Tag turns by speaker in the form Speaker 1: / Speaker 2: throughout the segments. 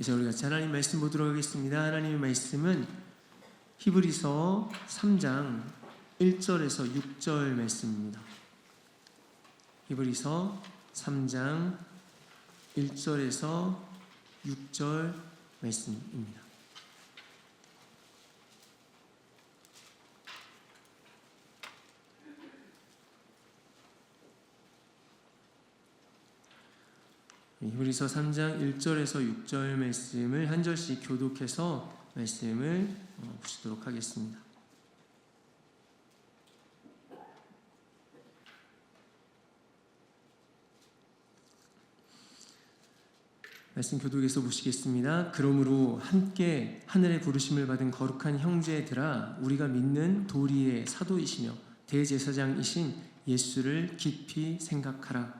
Speaker 1: 이제 우리 같이 하나님 말씀 보도록 하겠습니다. 하나님의 말씀은 히브리서 3장 1절에서 6절 말씀입니다. 히브리서 3장 1절에서 6절 말씀입니다. 히브리서 3장 1절에서 6절 말씀을 한 절씩 교독해서 말씀을 어, 보시도록 하겠습니다. 말씀 교독에서 보시겠습니다. 그러므로 함께 하늘의 부르심을 받은 거룩한 형제들아 우리가 믿는 도리의 사도이시며 대제사장이신 예수를 깊이 생각하라.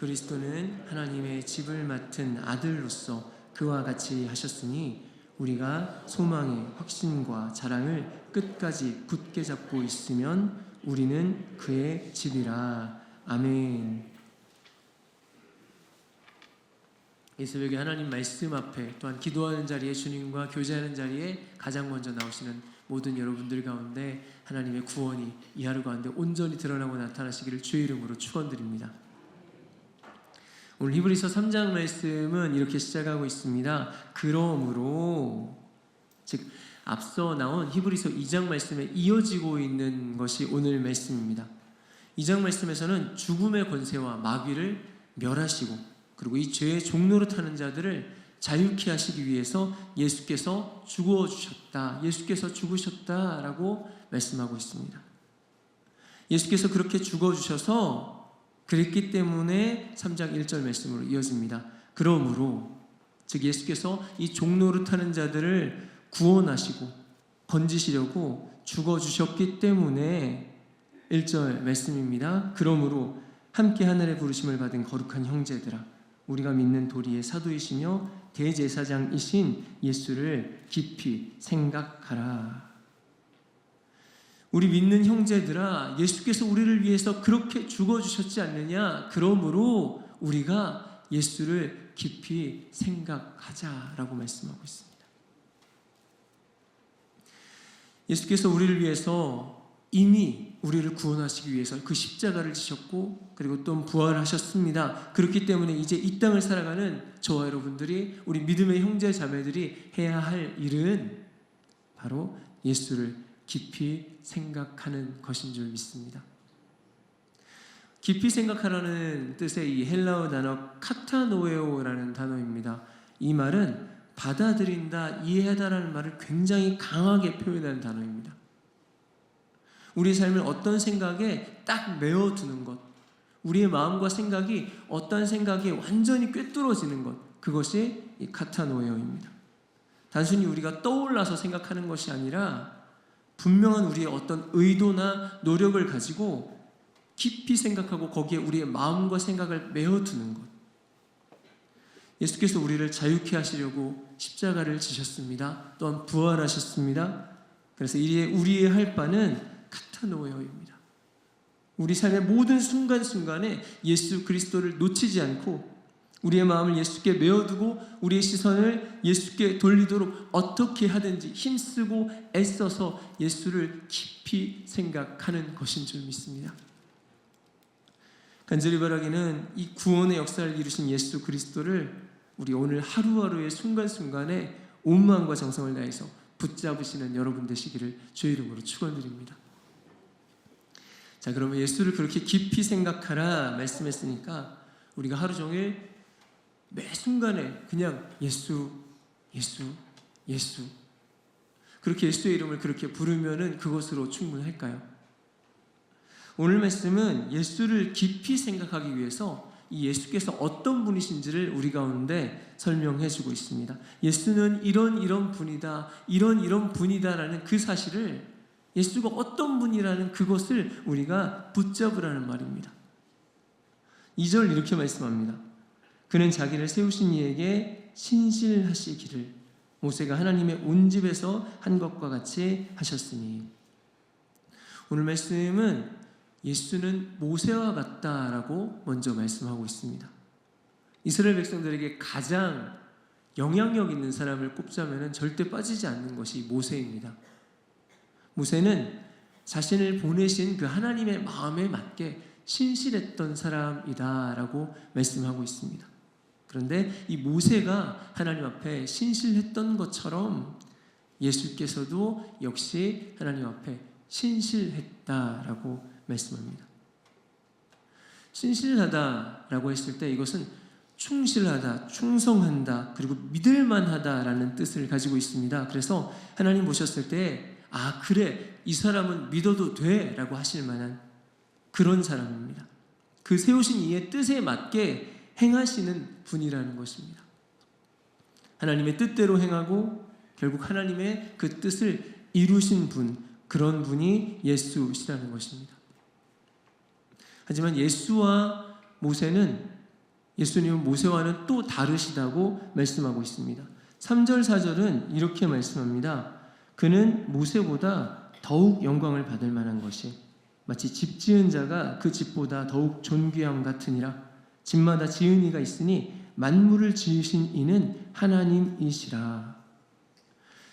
Speaker 1: 그리스도는 하나님의 집을 맡은 아들로서 그와 같이 하셨으니 우리가 소망의 확신과 자랑을 끝까지 굳게 잡고 있으면 우리는 그의 집이라. 아멘. 이 새벽에 하나님 말씀 앞에 또한 기도하는 자리에 주님과 교제하는 자리에 가장 먼저 나오시는 모든 여러분들 가운데 하나님의 구원이 이 하루 가운데 온전히 드러나고 나타나시기를 주의 이름으로 축원드립니다. 오늘 히브리서 3장 말씀은 이렇게 시작하고 있습니다. 그러므로 즉 앞서 나온 히브리서 2장 말씀에 이어지고 있는 것이 오늘 말씀입니다. 2장 말씀에서는 죽음의 권세와 마귀를 멸하시고 그리고 이 죄의 종로로 타는 자들을 자유케 하시기 위해서 예수께서 죽어 주셨다. 예수께서 죽으셨다라고 말씀하고 있습니다. 예수께서 그렇게 죽어 주셔서 그랬기 때문에 3장 1절 말씀으로 이어집니다. 그러므로 즉 예수께서 이 종로를 타는 자들을 구원하시고 건지시려고 죽어 주셨기 때문에 1절 말씀입니다. 그러므로 함께 하늘의 부르심을 받은 거룩한 형제들아 우리가 믿는 도리의 사도이시며 대제사장이신 예수를 깊이 생각하라. 우리 믿는 형제들아 예수께서 우리를 위해서 그렇게 죽어 주셨지 않느냐? 그러므로 우리가 예수를 깊이 생각하자라고 말씀하고 있습니다. 예수께서 우리를 위해서 이미 우리를 구원하시기 위해서 그 십자가를 지셨고 그리고 또 부활하셨습니다. 그렇기 때문에 이제 이 땅을 살아가는 저와 여러분들이 우리 믿음의 형제 자매들이 해야 할 일은 바로 예수를 깊이 생각하는 것인 줄 믿습니다. 깊이 생각하라는 뜻의 이 헬라어 단어 카타노에오라는 단어입니다. 이 말은 받아들인다, 이해하다라는 말을 굉장히 강하게 표현하는 단어입니다. 우리 삶을 어떤 생각에 딱 메어두는 것, 우리의 마음과 생각이 어떤 생각에 완전히 꿰뚫어지는 것, 그것이 이 카타노에오입니다. 단순히 우리가 떠올라서 생각하는 것이 아니라 분명한 우리의 어떤 의도나 노력을 가지고 깊이 생각하고 거기에 우리의 마음과 생각을 메어두는 것. 예수께서 우리를 자유케 하시려고 십자가를 지셨습니다. 또한 부활하셨습니다. 그래서 이에 우리의 할 바는 카타노에어입니다. 우리 삶의 모든 순간순간에 예수 그리스도를 놓치지 않고 우리의 마음을 예수께 메어두고 우리의 시선을 예수께 돌리도록 어떻게 하든지 힘쓰고 애써서 예수를 깊이 생각하는 것인 줄 믿습니다. 간절히 바라기는 이 구원의 역사를 이루신 예수 그리스도를 우리 오늘 하루하루의 순간순간에 온 마음과 정성을 다해서 붙잡으시는 여러분 되시기를 주의 이름으로 축원드립니다. 자, 그러면 예수를 그렇게 깊이 생각하라 말씀했으니까 우리가 하루 종일 매 순간에 그냥 예수, 예수, 예수. 그렇게 예수의 이름을 그렇게 부르면은 그것으로 충분할까요? 오늘 말씀은 예수를 깊이 생각하기 위해서 이 예수께서 어떤 분이신지를 우리 가운데 설명해 주고 있습니다. 예수는 이런 이런 분이다, 이런 이런 분이다라는 그 사실을 예수가 어떤 분이라는 그것을 우리가 붙잡으라는 말입니다. 2절 이렇게 말씀합니다. 그는 자기를 세우신 이에게 신실하시기를 모세가 하나님의 온 집에서 한 것과 같이 하셨으니 오늘 말씀은 예수는 모세와 같다라고 먼저 말씀하고 있습니다. 이스라엘 백성들에게 가장 영향력 있는 사람을 꼽자면 절대 빠지지 않는 것이 모세입니다. 모세는 자신을 보내신 그 하나님의 마음에 맞게 신실했던 사람이다라고 말씀하고 있습니다. 그런데 이 모세가 하나님 앞에 신실했던 것처럼 예수께서도 역시 하나님 앞에 신실했다라고 말씀합니다. 신실하다라고 했을 때 이것은 충실하다, 충성한다, 그리고 믿을만하다라는 뜻을 가지고 있습니다. 그래서 하나님 보셨을 때, 아, 그래, 이 사람은 믿어도 돼, 라고 하실 만한 그런 사람입니다. 그 세우신 이의 뜻에 맞게 행하시는 분이라는 것입니다. 하나님의 뜻대로 행하고 결국 하나님의 그 뜻을 이루신 분, 그런 분이 예수시라는 것입니다. 하지만 예수와 모세는 예수님은 모세와는 또 다르시다고 말씀하고 있습니다. 3절, 4절은 이렇게 말씀합니다. 그는 모세보다 더욱 영광을 받을 만한 것이 마치 집 지은 자가 그 집보다 더욱 존귀함 같으니라. 집마다 지은 이가 있으니 만물을 지으신 이는 하나님이시라.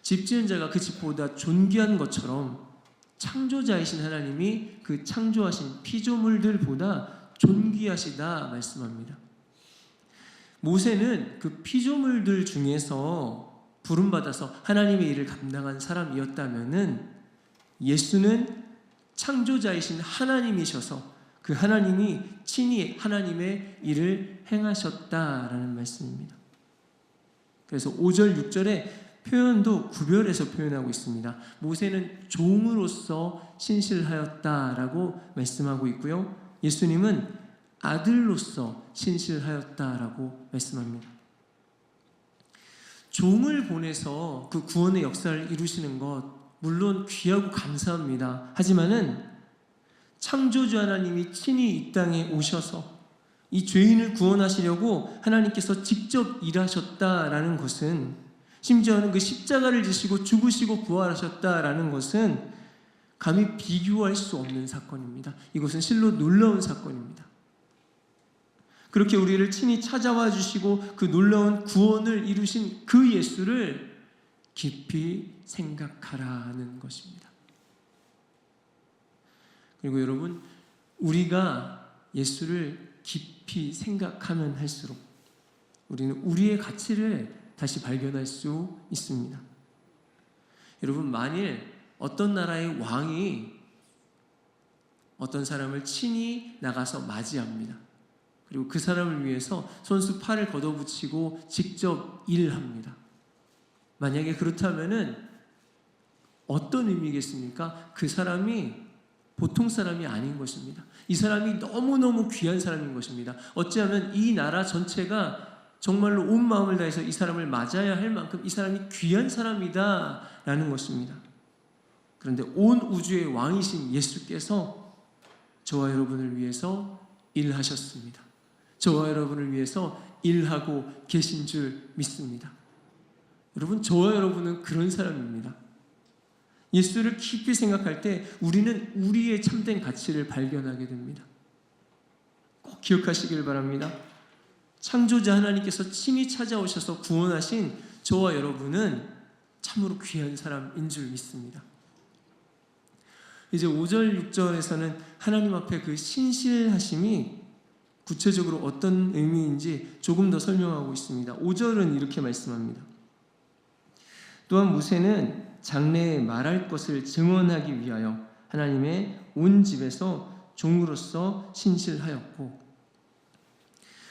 Speaker 1: 집 지은 자가 그 집보다 존귀한 것처럼 창조자이신 하나님이 그 창조하신 피조물들보다 존귀하시다 말씀합니다. 모세는 그 피조물들 중에서 부름받아서 하나님의 일을 감당한 사람이었다면은 예수는 창조자이신 하나님이셔서 그 하나님이 친히 하나님의 일을 행하셨다라는 말씀입니다. 그래서 5절, 6절에 표현도 구별해서 표현하고 있습니다. 모세는 종으로서 신실하였다라고 말씀하고 있고요. 예수님은 아들로서 신실하였다라고 말씀합니다. 종을 보내서 그 구원의 역사를 이루시는 것 물론 귀하고 감사합니다. 하지만은 창조주 하나님이 친히 이 땅에 오셔서 이 죄인을 구원하시려고 하나님께서 직접 일하셨다라는 것은 심지어는 그 십자가를 지시고 죽으시고 부활하셨다라는 것은 감히 비교할 수 없는 사건입니다. 이것은 실로 놀라운 사건입니다. 그렇게 우리를 친히 찾아와 주시고 그 놀라운 구원을 이루신 그 예수를 깊이 생각하라는 것입니다. 그리고 여러분, 우리가 예수를 깊이 생각하면 할수록 우리는 우리의 가치를 다시 발견할 수 있습니다. 여러분, 만일 어떤 나라의 왕이 어떤 사람을 친히 나가서 맞이합니다. 그리고 그 사람을 위해서 손수 팔을 걷어붙이고 직접 일합니다. 만약에 그렇다면은 어떤 의미겠습니까? 그 사람이 보통 사람이 아닌 것입니다. 이 사람이 너무너무 귀한 사람인 것입니다. 어찌하면 이 나라 전체가 정말로 온 마음을 다해서 이 사람을 맞아야 할 만큼 이 사람이 귀한 사람이다 라는 것입니다. 그런데 온 우주의 왕이신 예수께서 저와 여러분을 위해서 일하셨습니다. 저와 여러분을 위해서 일하고 계신 줄 믿습니다. 여러분, 저와 여러분은 그런 사람입니다. 예수를 깊이 생각할 때 우리는 우리의 참된 가치를 발견하게 됩니다. 꼭 기억하시길 바랍니다. 창조자 하나님께서 친히 찾아오셔서 구원하신 저와 여러분은 참으로 귀한 사람인 줄 믿습니다. 이제 5절, 6절에서는 하나님 앞에 그 신실하심이 구체적으로 어떤 의미인지 조금 더 설명하고 있습니다. 5절은 이렇게 말씀합니다. 또한 모세는 장래에 말할 것을 증언하기 위하여 하나님의 온 집에서 종으로서 신실하였고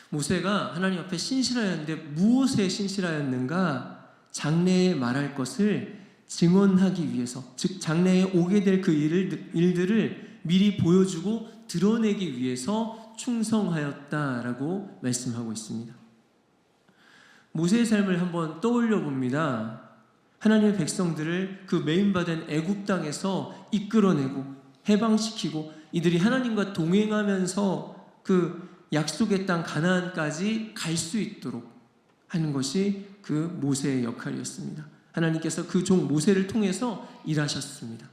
Speaker 1: 모세가 하나님 앞에 신실하였는데 무엇에 신실하였는가? 장래에 말할 것을 증언하기 위해서 즉 장래에 오게 될 그 일들을 미리 보여주고 드러내기 위해서 충성하였다라고 말씀하고 있습니다. 모세의 삶을 한번 떠올려 봅니다. 하나님의 백성들을 그 메인받은 애굽 땅에서 이끌어내고 해방시키고 이들이 하나님과 동행하면서 그 약속의 땅 가나안까지 갈 수 있도록 하는 것이 그 모세의 역할이었습니다. 하나님께서 그 종 모세를 통해서 일하셨습니다.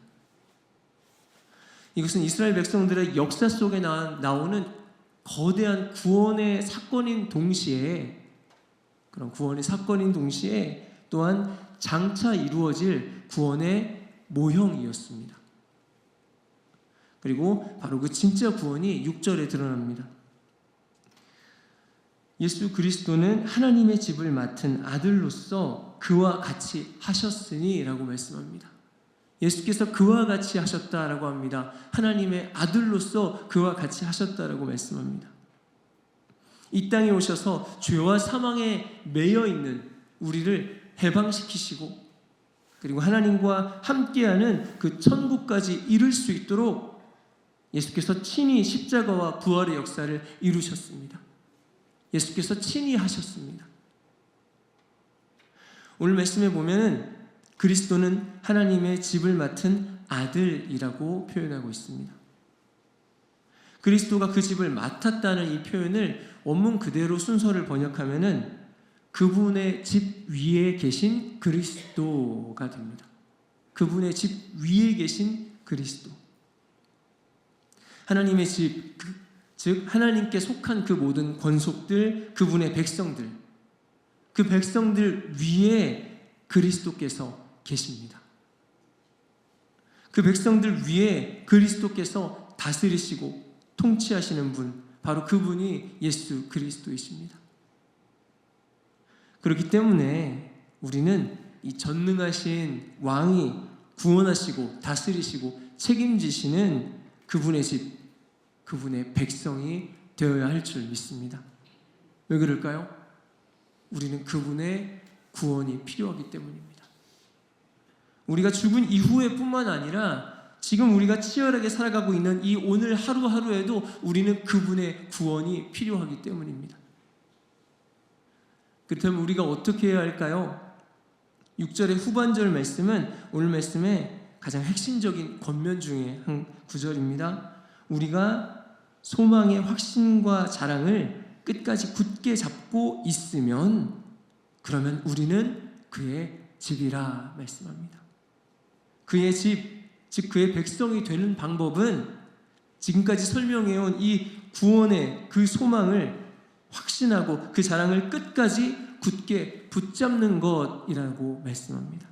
Speaker 1: 이것은 이스라엘 백성들의 역사 속에 나오는 거대한 구원의 사건인 동시에 그런 구원의 사건인 동시에 또한 장차 이루어질 구원의 모형이었습니다. 그리고 바로 그 진짜 구원이 6절에 드러납니다. 예수 그리스도는 하나님의 집을 맡은 아들로서 그와 같이 하셨으니 라고 말씀합니다. 예수께서 그와 같이 하셨다라고 합니다. 하나님의 아들로서 그와 같이 하셨다라고 말씀합니다. 이 땅에 오셔서 죄와 사망에 매여 있는 우리를 해방시키시고 그리고 하나님과 함께하는 그 천국까지 이룰 수 있도록 예수께서 친히 십자가와 부활의 역사를 이루셨습니다. 예수께서 친히 하셨습니다. 오늘 말씀에 보면은 그리스도는 하나님의 집을 맡은 아들이라고 표현하고 있습니다. 그리스도가 그 집을 맡았다는 이 표현을 원문 그대로 순서를 번역하면은 그분의 집 위에 계신 그리스도가 됩니다. 그분의 집 위에 계신 그리스도. 하나님의 집, 그, 즉 하나님께 속한 그 모든 권속들, 그분의 백성들, 그 백성들 위에 그리스도께서 계십니다. 그 백성들 위에 그리스도께서 다스리시고 통치하시는 분, 바로 그분이 예수 그리스도이십니다. 그렇기 때문에 우리는 이 전능하신 왕이 구원하시고 다스리시고 책임지시는 그분의 집, 그분의 백성이 되어야 할 줄 믿습니다. 왜 그럴까요? 우리는 그분의 구원이 필요하기 때문입니다. 우리가 죽은 이후에 뿐만 아니라 지금 우리가 치열하게 살아가고 있는 이 오늘 하루하루에도 우리는 그분의 구원이 필요하기 때문입니다. 그렇다면 우리가 어떻게 해야 할까요? 6절의 후반절 말씀은 오늘 말씀의 가장 핵심적인 권면 중에 한 구절입니다. 우리가 소망의 확신과 자랑을 끝까지 굳게 잡고 있으면 그러면 우리는 그의 집이라 말씀합니다. 그의 집, 즉 그의 백성이 되는 방법은 지금까지 설명해온 이 구원의 그 소망을 확신하고 그 자랑을 끝까지 굳게 붙잡는 것이라고 말씀합니다.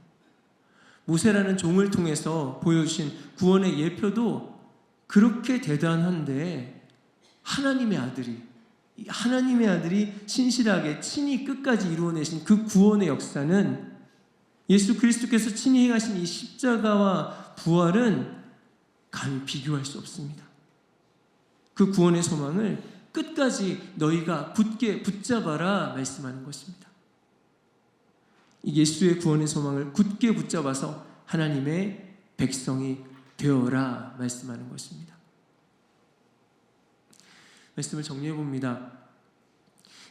Speaker 1: 모세라는 종을 통해서 보여주신 구원의 예표도 그렇게 대단한데 하나님의 아들이 하나님의 아들이 신실하게 친히 끝까지 이루어내신 그 구원의 역사는 예수 그리스도께서 친히 행하신 이 십자가와 부활은 감히 비교할 수 없습니다. 그 구원의 소망을 끝까지 너희가 굳게 붙잡아라 말씀하는 것입니다. 예수의 구원의 소망을 굳게 붙잡아서 하나님의 백성이 되어라 말씀하는 것입니다. 말씀을 정리해 봅니다.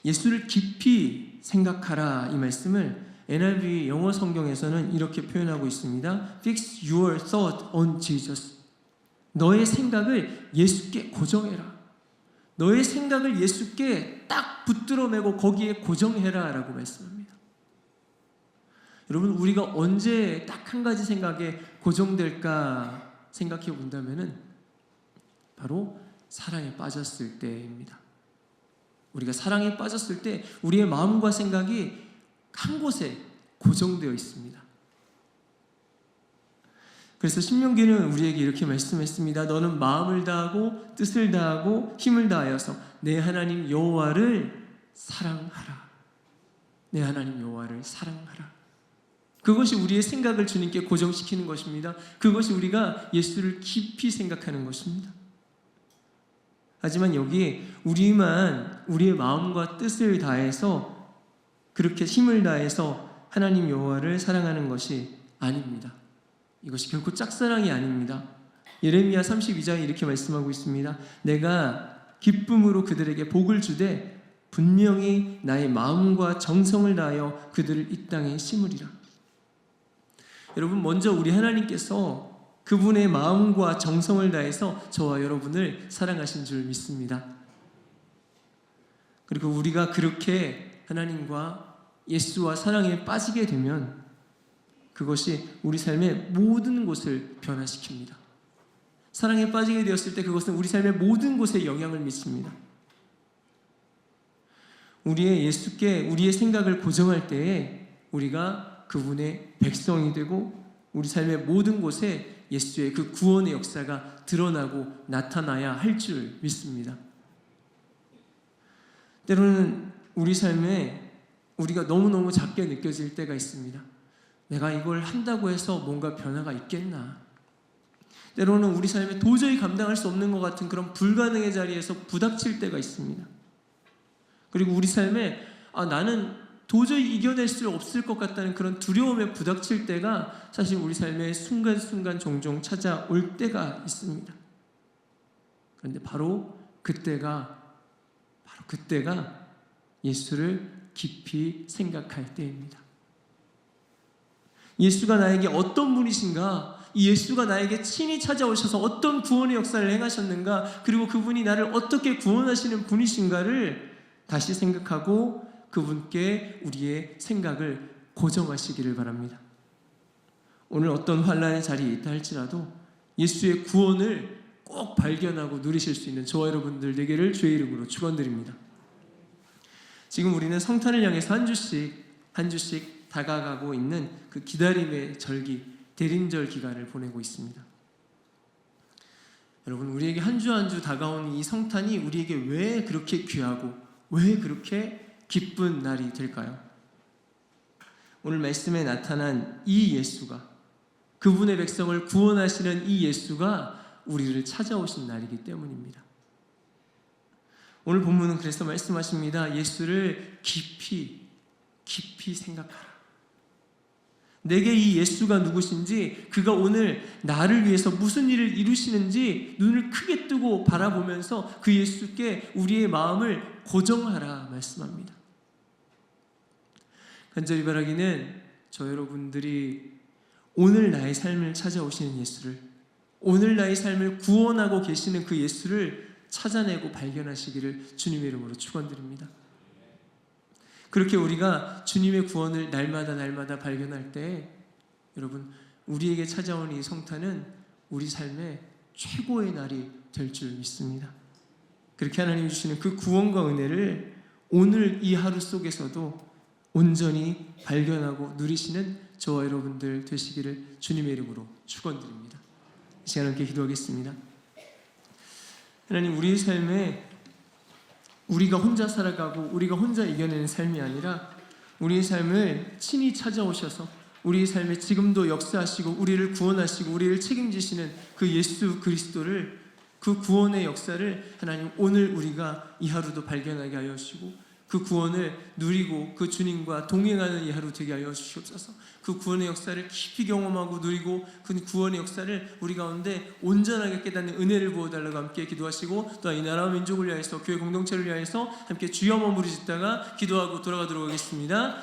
Speaker 1: 예수를 깊이 생각하라 이 말씀을 NIV 영어 성경에서는 이렇게 표현하고 있습니다. Fix your thought on Jesus. 너의 생각을 예수께 고정해라. 너의 생각을 예수께 딱 붙들어 매고 거기에 고정해라 라고 말씀합니다. 여러분, 우리가 언제 딱 한 가지 생각에 고정될까 생각해 본다면은 바로 사랑에 빠졌을 때입니다. 우리가 사랑에 빠졌을 때 우리의 마음과 생각이 한 곳에 고정되어 있습니다. 그래서 신명기는 우리에게 이렇게 말씀했습니다. 너는 마음을 다하고 뜻을 다하고 힘을 다하여서 내 하나님 여호와를 사랑하라. 내 하나님 여호와를 사랑하라. 그것이 우리의 생각을 주님께 고정시키는 것입니다. 그것이 우리가 예수를 깊이 생각하는 것입니다. 하지만 여기 우리만 우리의 마음과 뜻을 다해서 그렇게 힘을 다해서 하나님 여호와를 사랑하는 것이 아닙니다. 이것이 결코 짝사랑이 아닙니다. 예레미야 32장에 이렇게 말씀하고 있습니다. 내가 기쁨으로 그들에게 복을 주되 분명히 나의 마음과 정성을 다하여 그들을 이 땅에 심으리라. 여러분 먼저 우리 하나님께서 그분의 마음과 정성을 다해서 저와 여러분을 사랑하신 줄 믿습니다. 그리고 우리가 그렇게 하나님과 예수와 사랑에 빠지게 되면 그것이 우리 삶의 모든 곳을 변화시킵니다. 사랑에 빠지게 되었을 때 그것은 우리 삶의 모든 곳에 영향을 미칩니다. 우리의 예수께 우리의 생각을 고정할 때에 우리가 그분의 백성이 되고 우리 삶의 모든 곳에 예수의 그 구원의 역사가 드러나고 나타나야 할 줄 믿습니다. 때로는 우리 삶에 우리가 너무너무 작게 느껴질 때가 있습니다. 내가 이걸 한다고 해서 뭔가 변화가 있겠나? 때로는 우리 삶에 도저히 감당할 수 없는 것 같은 그런 불가능의 자리에서 부닥칠 때가 있습니다. 그리고 우리 삶에 아, 나는 도저히 이겨낼 수 없을 것 같다는 그런 두려움에 부닥칠 때가 사실 우리 삶의 순간순간 종종 찾아올 때가 있습니다. 그런데 바로 그때가 바로 그때가 예수를 깊이 생각할 때입니다. 예수가 나에게 어떤 분이신가? 이 예수가 나에게 친히 찾아오셔서 어떤 구원의 역사를 행하셨는가? 그리고 그분이 나를 어떻게 구원하시는 분이신가를 다시 생각하고 그분께 우리의 생각을 고정하시기를 바랍니다. 오늘 어떤 환란의 자리에 있다 할지라도 예수의 구원을 꼭 발견하고 누리실 수 있는 저와 여러분들 되기를 주의 이름으로 축원드립니다. 지금 우리는 성탄을 향해서 한 주씩 한 주씩 다가가고 있는 그 기다림의 절기 대림절 기간을 보내고 있습니다. 여러분 우리에게 한 주 한 주 다가오는 이 성탄이 우리에게 왜 그렇게 귀하고 왜 그렇게 기쁜 날이 될까요? 오늘 말씀에 나타난 이 예수가 그분의 백성을 구원하시는 이 예수가 우리를 찾아오신 날이기 때문입니다. 오늘 본문은 그래서 말씀하십니다. 예수를 깊이 깊이 생각하라. 내게 이 예수가 누구신지, 그가 오늘 나를 위해서 무슨 일을 이루시는지 눈을 크게 뜨고 바라보면서 그 예수께 우리의 마음을 고정하라 말씀합니다. 간절히 바라기는 저 여러분들이 오늘 나의 삶을 찾아오시는 예수를, 오늘 나의 삶을 구원하고 계시는 그 예수를 찾아내고 발견하시기를 주님의 이름으로 축원드립니다. 그렇게 우리가 주님의 구원을 날마다 날마다 발견할 때 여러분 우리에게 찾아오는 이 성탄은 우리 삶의 최고의 날이 될 줄 믿습니다. 그렇게 하나님 주시는 그 구원과 은혜를 오늘 이 하루 속에서도 온전히 발견하고 누리시는 저와 여러분들 되시기를 주님의 이름으로 축원드립니다. 이 시간 함께 기도하겠습니다. 하나님 우리의 삶에 우리가 혼자 살아가고 우리가 혼자 이겨내는 삶이 아니라 우리의 삶을 친히 찾아오셔서 우리의 삶에 지금도 역사하시고 우리를 구원하시고 우리를 책임지시는 그 예수 그리스도를 그 구원의 역사를 하나님 오늘 우리가 이 하루도 발견하게 하여 주시고 그 구원을 누리고 그 주님과 동행하는 이 하루 되게 하여 주시옵소서. 그 구원의 역사를 깊이 경험하고 누리고 그 구원의 역사를 우리 가운데 온전하게 깨닫는 은혜를 부어 달라고 함께 기도하시고 또이 나라와 민족을 위하여서 교회 공동체를 위하여서 함께 주여 머무리 짓다가 기도하고 돌아가도록 하겠습니다.